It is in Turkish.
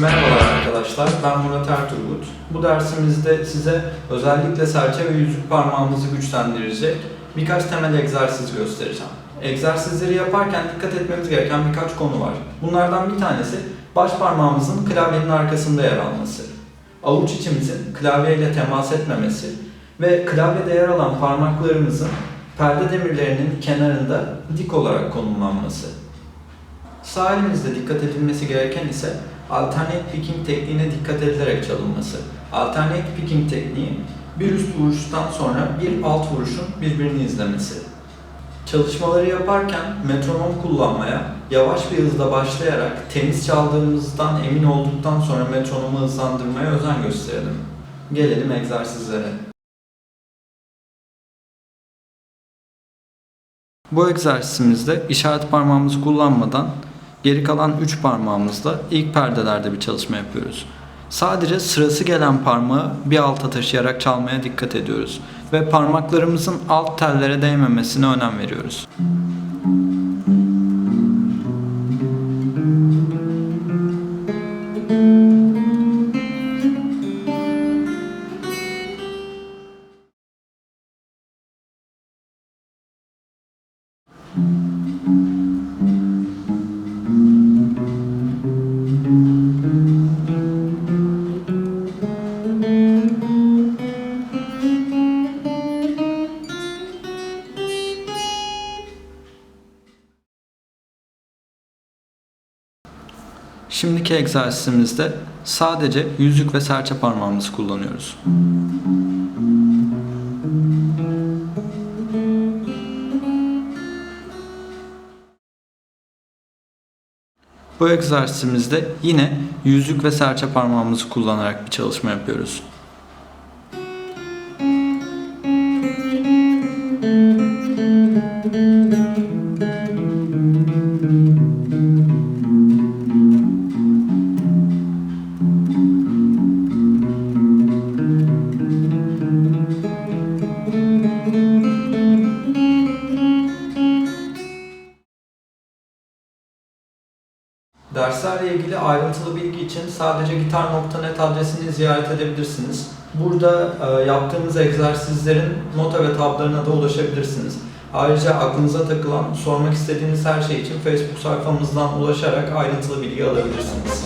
Merhabalar arkadaşlar, ben Murat Erturgut. Bu dersimizde size özellikle serçe ve yüzük parmağımızı güçlendirecek birkaç temel egzersiz göstereceğim. Egzersizleri yaparken dikkat etmemiz gereken birkaç konu var. Bunlardan bir tanesi baş parmağımızın klavyenin arkasında yer alması. Avuç içimizin klavyeyle temas etmemesi ve klavyede yer alan parmaklarımızın perde demirlerinin kenarında dik olarak konumlanması. Sağ elimizde dikkat edilmesi gereken ise alternate picking tekniğine dikkat edilerek çalınması. Alternate picking tekniği bir üst vuruştan sonra bir alt vuruşun birbirini izlemesi. Çalışmaları yaparken metronom kullanmaya yavaş bir hızla başlayarak temiz çaldığımızdan emin olduktan sonra metronomu hızlandırmaya özen gösterelim. Gelelim egzersizlere. Bu egzersizimizde işaret parmağımızı kullanmadan geri kalan 3 parmağımızla ilk perdelerde bir çalışma yapıyoruz. Sadece sırası gelen parmağı bir alta taşıyarak çalmaya dikkat ediyoruz ve parmaklarımızın alt tellere değmemesine önem veriyoruz. Şimdiki egzersizimizde sadece yüzük ve serçe parmağımızı kullanıyoruz. Bu egzersizimizde yine yüzük ve serçe parmağımızı kullanarak bir çalışma yapıyoruz. Derslerle ilgili ayrıntılı bilgi için sadece gitar.net adresini ziyaret edebilirsiniz. Burada e, yaptığımız egzersizlerin nota ve tablarına da ulaşabilirsiniz. Ayrıca aklınıza takılan, sormak istediğiniz her şey için Facebook sayfamızdan ulaşarak ayrıntılı bilgi alabilirsiniz.